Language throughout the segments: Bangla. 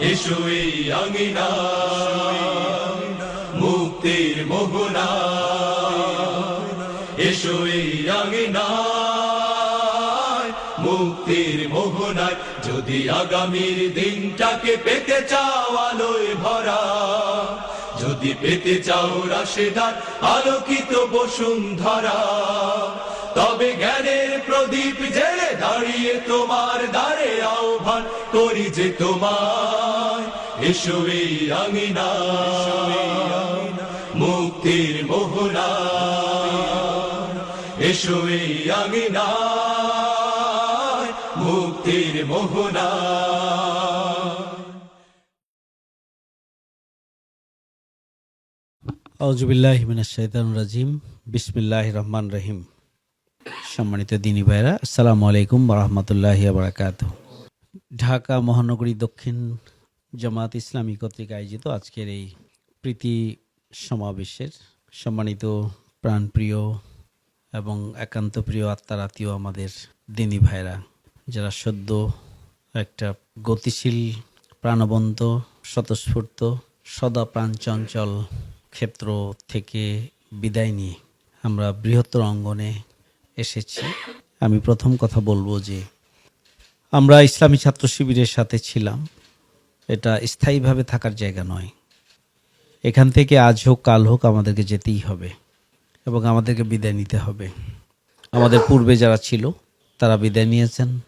এসো এই আঙিনা, মুক্তির মোহনা। এসো এই আঙিনা, মুক্তির মোহনায় যদি আগামীর দিনটাকে পেতে চাও আলোয় ভরা, যদি পেতে চাও রাশেদার আলোকিত বসুন্ধরা তবে জ্ঞানের প্রদীপ জেলে দাঁড়িয়ে তোমার দ্বারে আহ্বান করি যে তোমার এসো এই আঙিনা, মুক্তির মোহনা। এসো এই আঙিনা, মুক্তির মোহনা। আউজুবিল্লাহ শৈতান রাজিম। বিসমিল্লাহ রহমান রহিম। সম্মানিত দিনী ভাইরা আসসালামু আলাইকুম রহমতুল্লাহ বারাকাত ঢাকা মহানগরী দক্ষিণ জামাত ইসলামী কর্তৃক আয়োজিত আজকের এই প্রীতি সমাবেশের সম্মানিত প্রাণপ্রিয় এবং একান্ত প্রিয় আত্মার আত্মীয় আমাদের দিনী ভাইরা যারা সদ্য একটা গতিশীল, প্রাণবন্ত, স্বতঃস্ফূর্ত, সদা প্রাণচঞ্চল ক্ষেত্র থেকে বিদায় নিয়ে আমরা বৃহত্তর অঙ্গনে এসেছি। আমি প্রথম কথা বলব যে আমরা ইসলামী ছাত্র শিবিরের সাথে ছিলাম। এটা স্থায়ীভাবে থাকার জায়গা নয়। এখান থেকে আজ হোক, কাল হোক আমাদেরকে যেতেই হবে এবং আমাদেরকে বিদায় নিতে হবে। আমাদের পূর্বে যারা ছিল, তারা বিদায় নিয়েছেন।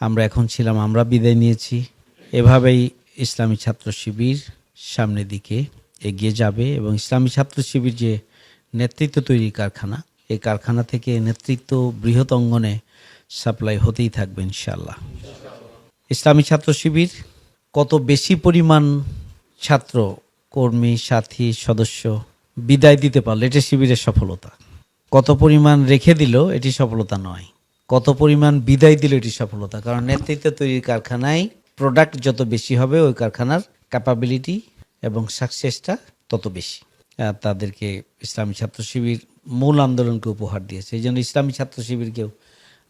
আমরা এখন ছিলাম, আমরা বিদায় নিয়েছি। এভাবেই ইসলামী ছাত্র শিবির সামনের দিকে এগিয়ে যাবে এবং ইসলামী ছাত্র শিবির যে নেতৃত্ব তৈরি কারখানা এই কারখানা থেকে নেতৃত্ব বৃহৎ অঙ্গনে সাপ্লাই হতেই থাকবে ইনশাল্লাহ ইসলামী ছাত্র শিবির, কত বেশি পরিমাণ ছাত্র, কর্মী, সাথী, সদস্য বিদায় দিতে পারল, এটা শিবিরের সফলতা। কত পরিমাণ রেখে দিল, এটি সফলতা নয়। কত পরিমাণ বিদায় দিল, এটি সফলতা। কারণ নেতৃত্ব তৈরির কারখানায় প্রোডাক্ট যত বেশি হবে, ওই কারখানার ক্যাপাবিলিটি এবং সাকসেসটা তত বেশি। তাদেরকে ইসলামী ছাত্র শিবির মূল আন্দোলনকে উপহার দিয়েছে। এই জন্য ইসলামী ছাত্র শিবিরকেও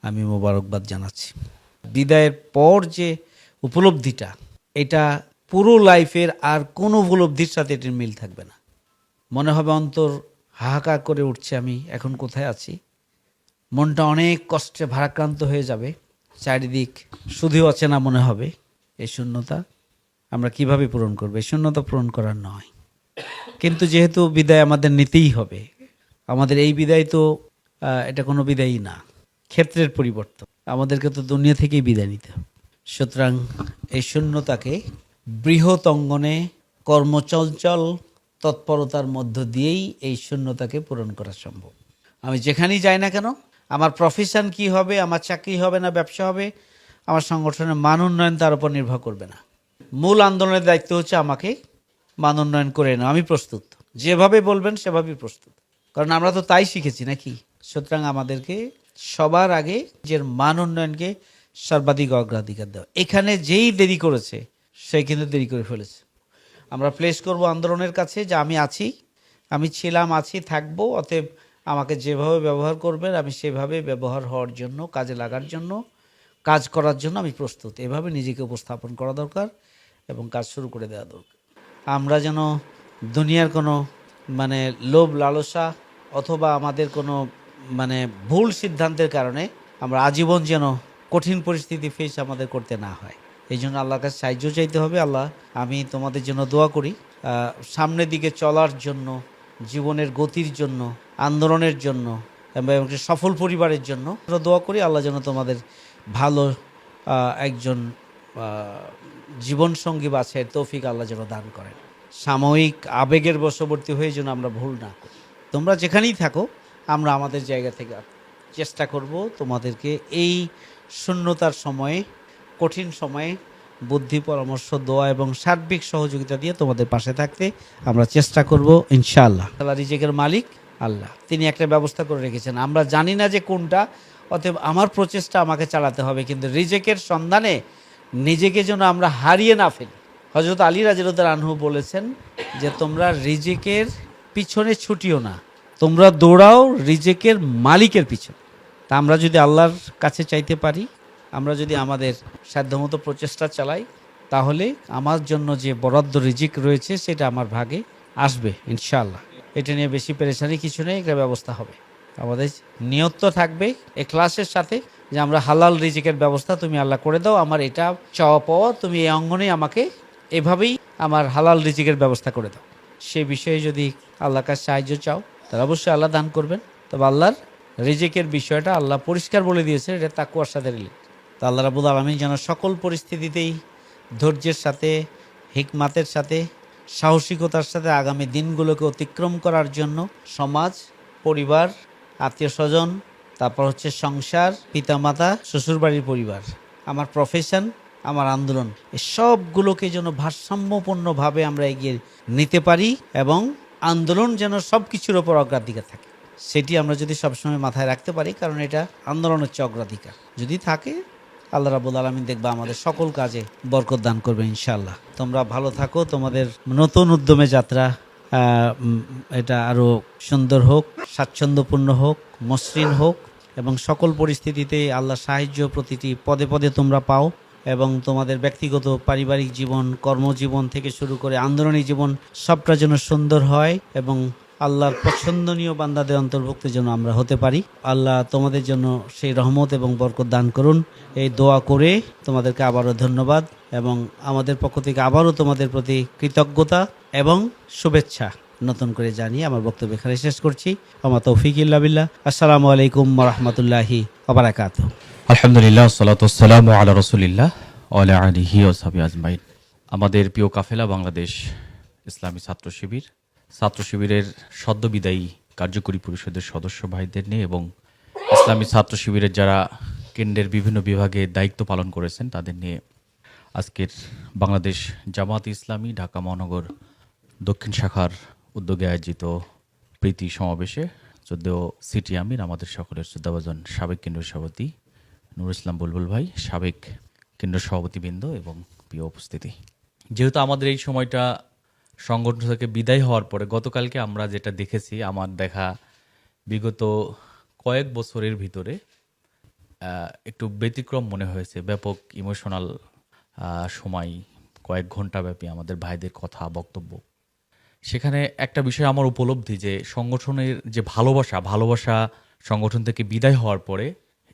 আমি মোবারকবাদ জানাচ্ছি। বিদায়ের পর যে উপলব্ধিটা, এটা পুরো লাইফের আর কোনো উপলব্ধির সাথে এটির মিল থাকবে না। মনে হবে অন্তর হাহাকার করে উঠছে আমি, এখন কোথায় আছি? মনটা অনেক কষ্টে ভারাক্রান্ত হয়ে যাবে। চারিদিক শুধু অচেনা মনে হবে। এই শূন্যতা আমরা কীভাবে পূরণ করব? এই শূন্যতা পূরণ করার নয়। কিন্তু যেহেতু বিদায় আমাদের নিতেই হবে আমাদের এই বিদায় তো এটা কোনো বিদায়ই না। ক্ষেত্রের পরিবর্তন। আমাদেরকে তো দুনিয়া থেকেই বিদায় নিতে সুতরাং এই শূন্যতাকে বৃহৎ অঙ্গনে কর্মচঞ্চল তৎপরতার মধ্য দিয়েই এই শূন্যতাকে পূরণ করা সম্ভব। আমি যেখানেই যাই না কেন, আমার প্রফেশন কি হবে, আমার চাকরি হবে না, ব্যবসা হবে, আমার সংগঠনের মান উন্নয়ন তার উপর নির্ভর করবে না। মূল আন্দোলনের দায়িত্ব হচ্ছে আমাকে মান উন্নয়ন করে নেওয়া। আমি প্রস্তুত। যেভাবে বলবেন, সেভাবেই প্রস্তুত। কারণ আমরা তো তাই শিখেছি, নাকি? সুতরাং আমাদেরকে সবার আগে যে মান উন্নয়নকে সর্বাধিক অগ্রাধিকার দেওয়া। এখানে যেই দেরি করেছে, সে কিন্তু দেরি করে ফেলেছে। আমরা প্লেস করব আন্দোলনের কাছে, যে আমি আছি, আমি ছিলাম, আছি, থাকব, অতএব আমাকে যেভাবে ব্যবহার করবেন, আমি সেভাবে ব্যবহার হওয়ার জন্য, কাজে লাগার জন্য, কাজ করার জন্য আমি প্রস্তুত। এভাবে নিজেকে উপস্থাপন করা দরকার এবং কাজ শুরু করে দেওয়া দরকার। আমরা যেন দুনিয়ার কোনো মানে লোভ লালসা অথবা আমাদের কোনো মানে ভুল সিদ্ধান্তের কারণে আমরা আজীবন যেন কঠিন পরিস্থিতি ফেস আমাদের করতে না হয়। এই জন্য আল্লাহর কাছে সাহায্য চাইতে হবে। আল্লাহ, আমি তোমাদের জন্য দোয়া করি। সামনের দিকে চলার জন্য, জীবনের গতির জন্য, আন্দোলনের জন্য, এবং সফল পরিবারের জন্য দোয়া করি। আল্লাহ যেন তোমাদের ভালো একজন জীবন সঙ্গী বাছাইয়ের তৌফিক আল্লাহ যেন দান করেন। সাময়িক আবেগের বশবর্তী হয়ে যেন আমরা ভুল না করি। তোমরা যেখানেই থাকো, আমরা আমাদের জায়গা থেকে চেষ্টা করব তোমাদেরকে এই শূন্যতার সময়ে, কঠিন সময়ে বুদ্ধি, পরামর্শ, দোয়া এবং সার্বিক সহযোগিতা দিয়ে তোমাদের পাশে থাকতে আমরা চেষ্টা করব ইনশাআল্লাহ। আল্লাহ রিজেকের মালিক, আল্লাহ। তিনি একটা ব্যবস্থা করে রেখেছেন। আমরা জানি না যে কোনটা, অতএব আমার প্রচেষ্টা আমাকে চালাতে হবে, কিন্তু রিজেকের সন্ধানে নিজেকে যেন আমরা হারিয়ে না ফেলি। হজরত আলী রাজিরুদ্দার আনহু বলেছেন যে, তোমরা রিজেকের পিছনে ছুটিও না। তোমরা দৌড়াও, রিজেকের মালিকের পিছনে। তা আমরা যদি আল্লাহর কাছে চাইতে পারি, আমরা যদি আমাদের সাধ্যমতো প্রচেষ্টা চালাই, তাহলে আমার জন্য যে বরাদ্দ রিজিক রয়েছে, সেটা আমার ভাগে আসবে, ইনশাআল্লাহ। এটা নিয়ে বেশি পেরেশানি কিছু নেই একটা ব্যবস্থা হবে। আমাদের নিয়ত থাকবে এ ক্লাসের সাথে যে আমরা হালাল রিজিকের ব্যবস্থা তুমি আল্লাহ করে দাও, আমার এটা চাওয়া পাওয়া, তুমি এই অঙ্গনে আমাকে এভাবেই আমার হালাল রিজিকের ব্যবস্থা করে দাও। সে বিষয়ে যদি আল্লাহর কাছে সাহায্য চাও, তাহলে অবশ্যই আল্লাহ দান করবেন। তবে আল্লাহর রিজিকের বিষয়টা আল্লাহ পরিষ্কার বলে দিয়েছে, এটা তাকুয়ার সাথে রিলেট তা আল্লাহ রাবুল আলমী যেন সকল পরিস্থিতিতেই ধৈর্যের সাথে, হিকমাতের সাথে, সাহসিকতার সাথে আগামী দিনগুলোকে অতিক্রম করার জন্য সমাজ, পরিবার আত্মীয় স্বজন তারপর হচ্ছে সংসার, পিতামাতা, শ্বশুরবাড়ির পরিবার। আমার প্রফেশন আমার আন্দোলন। সবগুলোকে যেন ভারসাম্যপূর্ণভাবে আমরা এগিয়ে নিতে পারি এবং আন্দোলন যেন সব কিছুর ওপর অগ্রাধিকার থাকে। সেটি আমরা যদি সবসময় মাথায় রাখতে পারি, কারণ এটা আন্দোলন হচ্ছে অগ্রাধিকার। যদি থাকে, আল্লাহ রাবুল আলমিন দেখবা আমাদের সকল কাজে বরকত দান করবে ইনশাল্লাহ তোমরা ভালো থাকো, তোমাদের নতুন উদ্যমে যাত্রা এটা আরও সুন্দর হোক, স্বাচ্ছন্দ্যপূর্ণ হোক, মসৃণ হোক এবং সকল পরিস্থিতিতে আল্লাহ সাহায্য প্রতিটি পদে পদে তোমরা পাও। এবং তোমাদের ব্যক্তিগত পারিবারিক জীবন, কর্মজীবন থেকে শুরু করে আন্দোলনী জীবন, সবটা যেন সুন্দর হয় এবং আল্লাহর পছন্দনীয় বান্দাদের অন্তর্ভুক্ত যেন আমরা হতে পারি। আল্লাহ তোমাদের জন্য সেই রহমত এবং বরকত দান করুন। এই দোয়া করে তোমাদেরকে আবারও ধন্যবাদ এবং আমাদের পক্ষ থেকে আবারও তোমাদের প্রতি কৃতজ্ঞতা এবং শুভেচ্ছা নতুন করে জানিয়ে আমার বক্তব্য এখানে শেষ করছি। আমার তৌফিক ইল্লা বিল্লাহ। আসসালামু আলাইকুম রহমতুল্লাহি আবরাকাত আলহামদুলিল্লাহ সালাতাম আলা রসুলিল্লাহ আলা আলিহি ওসাবি আজমাইন। আমাদের প্রিয় কাফেলা বাংলাদেশ ইসলামী ছাত্র শিবির, ছাত্র শিবিরের সদ্য বিদায়ী কার্যকরী পরিষদের সদস্য ভাইদের নিয়ে এবং ইসলামী ছাত্র শিবিরের যারা কেন্দ্রের বিভিন্ন বিভাগে দায়িত্ব পালন করেছেন, তাদের নিয়ে আজকের বাংলাদেশ জামাত ইসলামী ঢাকা মহানগর দক্ষিণ শাখার উদ্যোগে আয়োজিত প্রীতি সমাবেশে যদিও সিটি আমির, আমাদের সকলের শ্রদ্ধাভাজন সাবেক কেন্দ্রীয় সভাপতি নুর ইসলাম বুলবুল ভাই, সাবেক কেন্দ্র সভাপতিবৃন্দ এবং প্রিয় উপস্থিতি। যেহেতু আমাদের এই সময়টা সংগঠন থেকে বিদায় হওয়ার পরে গতকালকে আমরা যেটা দেখেছি, আমার দেখা বিগত কয়েক বছরের ভিতরে একটু ব্যতিক্রম মনে হয়েছে, ব্যাপক ইমোশনাল সময়, কয়েক ঘণ্টা ব্যাপী আমাদের ভাইদের কথা, বক্তব্য। সেখানে একটা বিষয় আমার উপলব্ধি যে সংগঠনের যে ভালোবাসা ভালোবাসা সংগঠন থেকে বিদায় হওয়ার পরে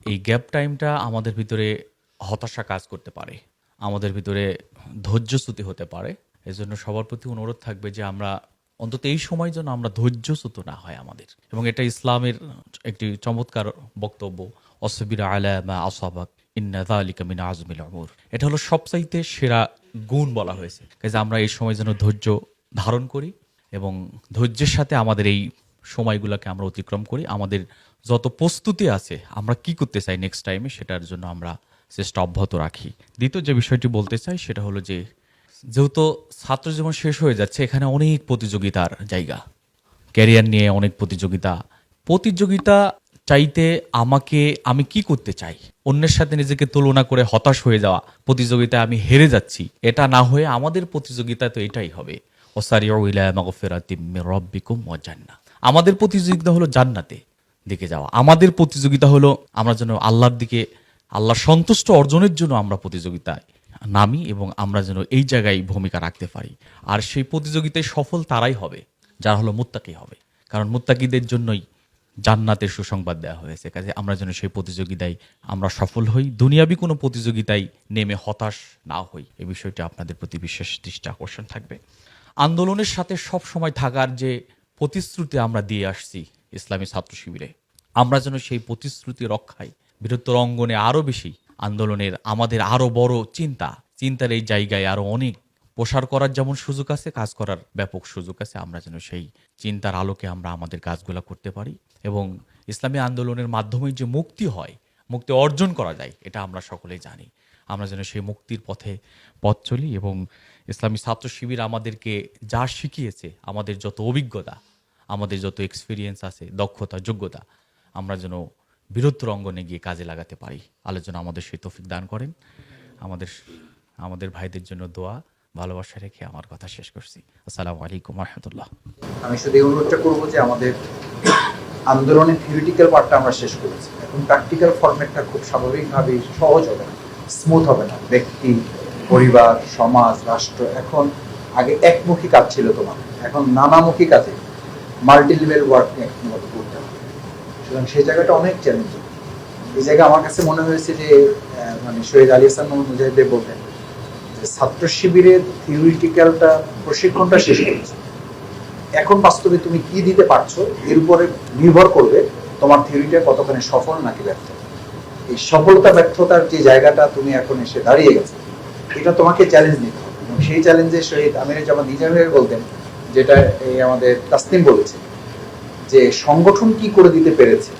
এই গ্যাপ টাইমটা আমাদের ভিতরে হতাশা কাজ করতে পারে। আমাদের ভিতরে ধৈর্যচ্যুতি হতে পারে। এজন্য সবার প্রতি অনুরোধ থাকবে যে আমরা অন্তত এই সময় যেন আমরা ধৈর্যচ্যুত না হয় আমাদের। এবং এটা ইসলামের একটি চমৎকার বক্তব্য, অসবিরা আলা মা আসাবাক ইন্না যালিকা মিন আজমিল উমুর। এটা হলো সবচাইতে সেরা গুণ বলা হয়েছে। কাজে আমরা এই সময় যেন ধৈর্য ধারণ করি এবং ধৈর্যের সাথে আমাদের এই সময়গুলোকে আমরা অতিক্রম করি। আমাদের যত প্রস্তুতি আছে, আমরা কি করতে চাই নেক্সট টাইমে সেটার জন্য আমরা চেষ্টা অব্যাহত রাখি। দ্বিতীয় যে বিষয়টি বলতে চাই, সেটা হলো যে, যেহেতু ছাত্র জীবন শেষ হয়ে যাচ্ছে, এখানে অনেক প্রতিযোগিতার জায়গা। ক্যারিয়ার নিয়ে অনেক প্রতিযোগিতা। প্রতিযোগিতা চাইতে আমাকে আমি কি করতে চাই? অন্যের সাথে নিজেকে তুলনা করে হতাশ হয়ে যাওয়া, প্রতিযোগিতায় আমি হেরে যাচ্ছি, এটা না হয়ে আমাদের প্রতিযোগিতা তো এটাই হবে। ওসারিউ ইলা মাগফিরাতিম রাব্বিকুম ওয়া জান্নাহ। আমাদের প্রতিযোগিতা হলো জান্নাতে। দিকে যাওয়া। আমাদের প্রতিযোগিতা হলো আমরা যেন আল্লাহর দিকে, আল্লাহর সন্তুষ্ট অর্জনের জন্য আমরা প্রতিযোগিতায় নামি এবং আমরা যেন এই জায়গায় ভূমিকা রাখতে পারি। আর সেই প্রতিযোগিতায় সফল তারাই হবে, যারা হলো মুত্তাকি হবে। কারণ মুত্তাকিদের জন্যই জান্নাতের সুসংবাদ দেওয়া হয়েছে। কাজে আমরা যেন সেই প্রতিযোগিতায় আমরা সফল হই, দুনিয়াবি কোনো প্রতিযোগিতায় নেমে হতাশ না হই। এই বিষয়টি আপনাদের প্রতি বিশেষ দৃষ্টি আকর্ষণ থাকবে। আন্দোলনের সাথে সব সময় থাকার যে প্রতিশ্রুতি আমরা দিয়ে আসছি ইসলামী ছাত্র শিবিরে। আমরা যেন সেই প্রতিশ্রুতি রক্ষায় বৃহত্তর অঙ্গনে আরও বেশি আন্দোলনের আমাদের আরও বড় চিন্তা, চিন্তার এই জায়গায় আরও অনেক প্রসার করার যেমন সুযোগ আছে, কাজ করার ব্যাপক সুযোগ আছে, আমরা যেন সেই চিন্তার আলোকে আমরা আমাদের কাজগুলো করতে পারি এবং ইসলামী আন্দোলনের মাধ্যমে যে মুক্তি হয়, মুক্তি অর্জন করা যায়, এটা আমরা সকলেই জানি। আমরা যেন সেই মুক্তির পথে পথ চলি এবং ইসলামী ছাত্র শিবির আমাদেরকে যা শিখিয়েছে, আমাদের যত অভিজ্ঞতা আমাদের যত এক্সপিরিয়েন্স আছে, দক্ষতা, যোগ্যতা, আমরা যেন বীরত্ব অঙ্গনে গিয়ে কাজে লাগাতে পারি। আলোচনা আমাদের সেই তৌফিক দান করেন। আমাদের আমাদের ভাইদের জন্য দোয়া, ভালোবাসা রেখে আমার কথা শেষ করছি। আসসালামু আলাইকুম রহমতুল্লাহ আমি শুধু এই অনুরোধটা করব যে আমাদের আন্দোলনের থিওরিটিক্যাল পার্টটা আমরা শেষ করেছি। এখন প্র্যাকটিক্যাল ফরম্যাটটা খুব স্বাভাবিকভাবেই সহজ হবে না স্মুথ হবে না। ব্যক্তি, পরিবার, সমাজ, রাষ্ট্র, এখন আগে একমুখী কাজ ছিল তোমার। এখন নানামুখী কাজে মাল্টি লেভেল ওয়ার্ক একমত করতে হবে। সুতরাং সেই জায়গাটা অনেক চ্যালেঞ্জিং এই জায়গায় আমার কাছে মনে হয়েছে যে মানে শহীদ আলী হাসান মুজাহিদ বলতেন যে, ছাত্র শিবিরের থিওরিটিক্যালটা প্রশিক্ষণটা শেষ করেছে এখন বাস্তবে তুমি কি দিতে পারছ, এর উপরে নির্ভর করবে তোমার থিওরিটা কতখানি সফল নাকি ব্যর্থ। এই সফলতা, ব্যর্থতার যে জায়গাটা তুমি এখন এসে দাঁড়িয়ে গেছো, এটা তোমাকে চ্যালেঞ্জ নিতে হবে। এবং সেই চ্যালেঞ্জে শহীদ আমির জামান নিজাম ভাই বলতেন যেটা এই আমাদের তাসনিম বলেছে, যে সংগঠন কি করে দিতে পেরেছে,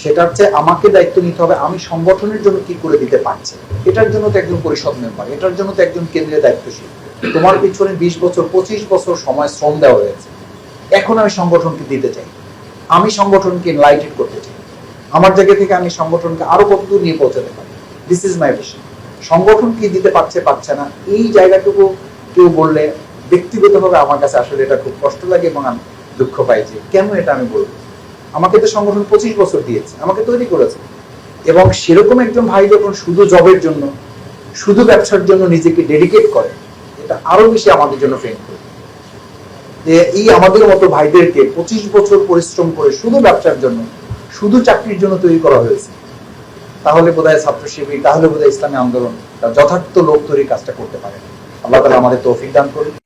সেটার চেয়ে আমাকে দায়িত্ব নিতে হবে, আমি সংগঠনের জন্য কি করে দিতে পারছি। এটার জন্য তো একজন পরিষদ মেম্বার এটার জন্য তো একজন কেন্দ্রীয় দায়িত্বশীল। তোমার পিছনে বিশ বছর, পঁচিশ বছর সময়, শ্রম দেওয়া হয়েছে। এখন আমি সংগঠনকে দিতে চাই। আমি সংগঠনকে লাইটেড করতে চাই। আমার জায়গা থেকে আমি সংগঠনকে আরও কতদূর নিয়ে পৌঁছাতে পারি? দিস ইজ মাই ভিশন সংগঠন কি দিতে পারছে পারছে না, এই জায়গাটুকু কেউ বললে ব্যক্তিগতভাবে আমার কাছে আসলে এটা খুব কষ্ট লাগে এবং আমি দুঃখ পাই যে কেন এটা আমি বলব? আমাকে তো সংগঠন পঁচিশ বছর দিয়েছে, আমাকে তৈরি করেছে। এবং সেরকম একজন ভাই যখন শুধু জবের জন্য, শুধু ব্যবসার জন্য নিজেকে ডেডিকেট করে, এটা আরও বেশি আমাদের জন্য ফেন করে। যে এই আমাদের মতো ভাইদেরকে পঁচিশ বছর পরিশ্রম করে শুধু ব্যবসার জন্য, শুধু চাকরির জন্য তৈরি করা হয়েছে, তাহলে বোধহয় ছাত্র শিবির, তাহলে বোধহয় ইসলামী আন্দোলন যথার্থ লোক তৈরির কাজটা করতে পারে। আল্লাহ তালা আমাদের তৌফিক দান করুন